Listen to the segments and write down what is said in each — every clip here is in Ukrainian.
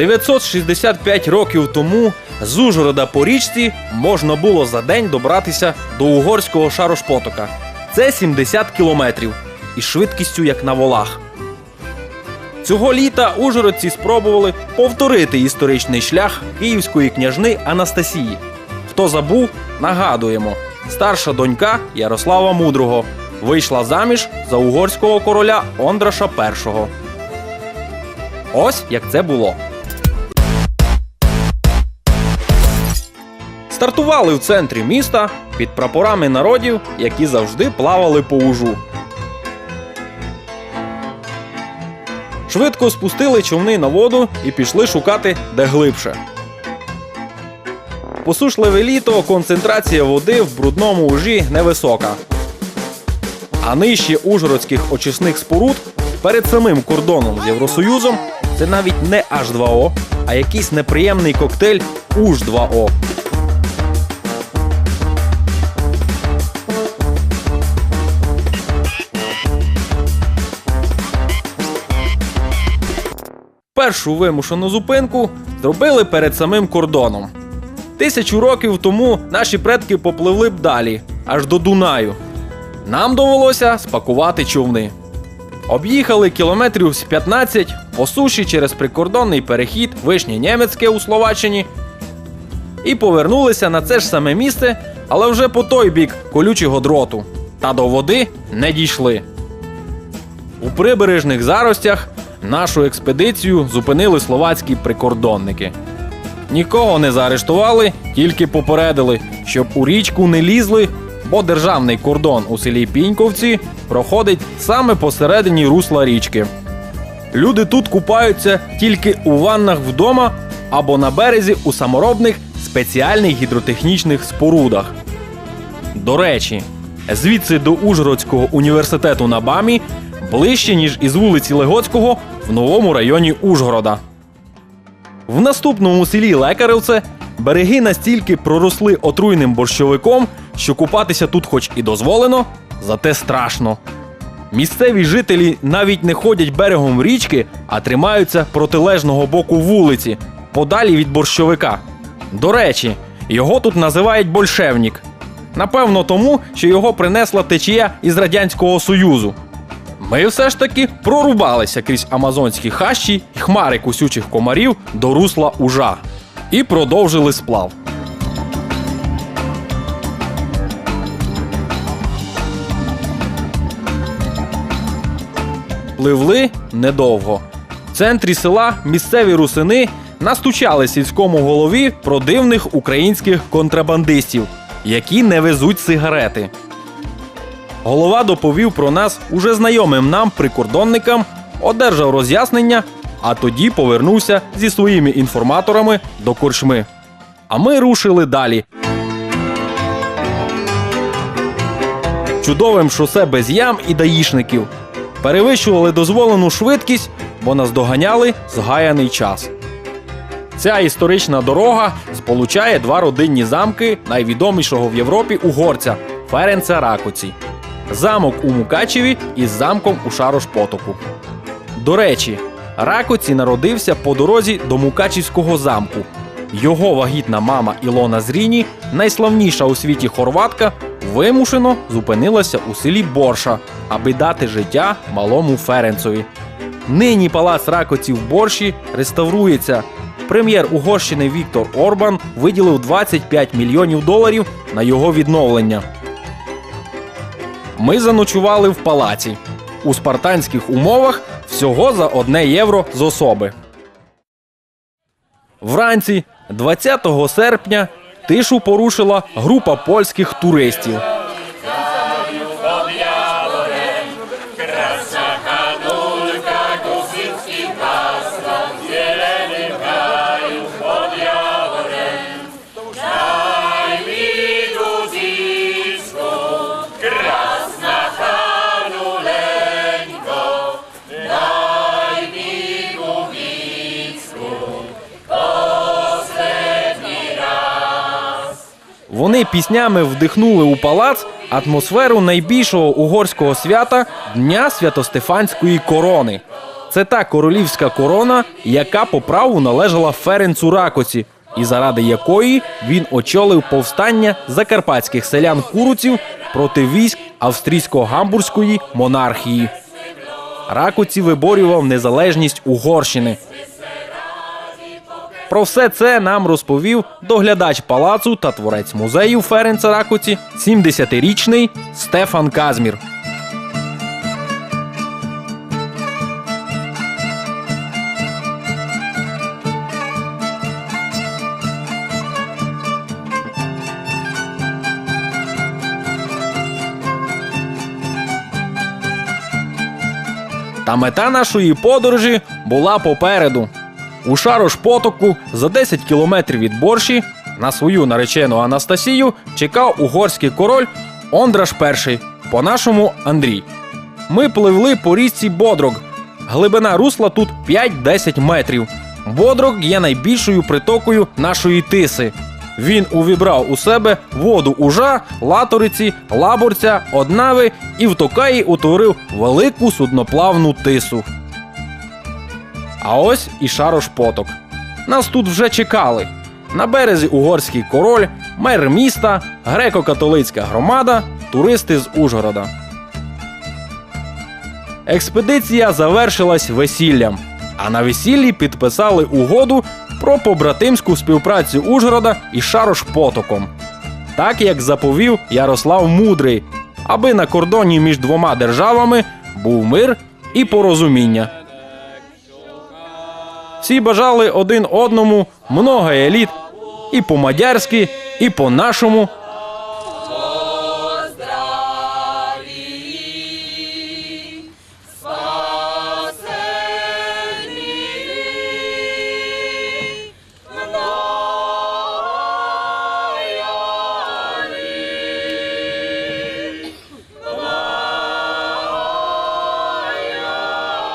965 років тому з Ужгорода по річці можна було за день добратися до угорського шарошпотока. Це 70 кілометрів із швидкістю як на волах. Цього літа ужгородці спробували повторити історичний шлях київської княжни Анастасії. Хто забув, нагадуємо, старша донька Ярослава Мудрого вийшла заміж за угорського короля Ондраша І. Ось як це було. Стартували в центрі міста під прапорами народів, які завжди плавали по ужу. Швидко спустили човни на воду і пішли шукати де глибше. Посушливе літо концентрація води в брудному ужі невисока. А нижче ужгородських очисних споруд перед самим кордоном з Євросоюзом це навіть не H2O, а якийсь неприємний коктейль УЖ2O. Першу вимушену зупинку зробили перед самим кордоном. Тисячу років тому наші предки попливли б далі, аж до Дунаю. Нам довелося спакувати човни. Об'їхали кілометрів з 15 по суші через прикордонний перехід Вишнє Німецьке у Словаччині і повернулися на це ж саме місце, але вже по той бік колючого дроту. Та до води не дійшли. У прибережних заростях нашу експедицію зупинили словацькі прикордонники. Нікого не заарештували, тільки попередили, щоб у річку не лізли, бо державний кордон у селі Піньковці проходить саме посередині русла річки. Люди тут купаються тільки у ваннах вдома або на березі у саморобних спеціальних гідротехнічних спорудах. До речі, звідси до Ужгородського університету на Бамі ближче, ніж із вулиці Легоцького в новому районі Ужгорода. В наступному селі Лекаревце береги настільки проросли отруйним борщовиком, що купатися тут хоч і дозволено, зате страшно. Місцеві жителі навіть не ходять берегом річки, а тримаються протилежного боку вулиці, подалі від борщовика. До речі, його тут називають Большевнік. Напевно, тому, що його принесла течія із Радянського Союзу. Ми все ж таки прорубалися крізь амазонські хащі і хмари кусючих комарів до русла ужа і продовжили сплав. Пливли недовго. В центрі села місцеві русини настучали сільському голові про дивних українських контрабандистів, які не везуть сигарети. Голова доповів про нас уже знайомим нам прикордонникам, одержав роз'яснення, а тоді повернувся зі своїми інформаторами до корчми. А ми рушили далі. Чудовим шосе без ям і даїшників. Перевищували дозволену швидкість, бо нас доганяли згаяний час. Ця історична дорога сполучає два родинні замки найвідомішого в Європі угорця Ференца Ракоці замок у Мукачеві із замком у Шарош-Потоку. До речі, Ракоці народився по дорозі до Мукачівського замку. Його вагітна мама Ілона Зріні, найславніша у світі хорватка, вимушено зупинилася у селі Борша, аби дати життя малому Ференцові. Нині палац Ракоці в Борші реставрується. Прем'єр Угорщини Віктор Орбан виділив 25 мільйонів доларів на його відновлення. Ми заночували в палаці. У спартанських умовах всього за одне євро з особи. Вранці, 20 серпня, тишу порушила група польських туристів. Вони піснями вдихнули у палац атмосферу найбільшого угорського свята Дня Святостефанської корони. Це та королівська корона, яка по праву належала Ференцу Ракоці, і заради якої він очолив повстання закарпатських селян куруців проти військ австрійсько-гамбурзької монархії. Ракоці виборював незалежність Угорщини. Про все це нам розповів доглядач палацу та творець музею Ференца Ракоці, 70-річний Стефан Казмір. Та мета нашої подорожі була попереду. У Шарош потоку за 10 кілометрів від борщі на свою наречену Анастасію чекав угорський король Ондраш І, по-нашому Андрій. Ми пливли по річці Бодрог. Глибина русла тут 5-10 метрів. Бодрог є найбільшою притокою нашої тиси. Він увібрав у себе воду ужа, латориці, лаборця, однави і в Токаї утворив велику судноплавну тису. А ось і Шарош поток. Нас тут вже чекали. На березі угорський король, мер міста, греко-католицька громада, туристи з Ужгорода. Експедиція завершилась весіллям, а на весіллі підписали угоду про побратимську співпрацю Ужгорода і Шарош потоком. Так як заповів Ярослав Мудрий, аби на кордоні між двома державами був мир і порозуміння. Всі бажали один одному много еліт і по-мадярськи, і по-нашому.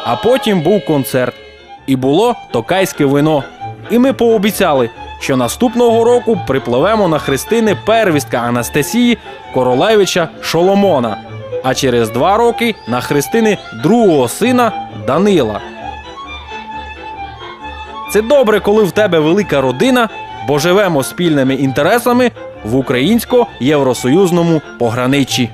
А потім був концерт. І було токайське вино. І ми пообіцяли, що наступного року припливемо на хрестини первістка Анастасії Королевича Шоломона, а через два роки на хрестини другого сина Данила. Це добре, коли в тебе велика родина, бо живемо спільними інтересами в українсько-євросоюзному пограниччі.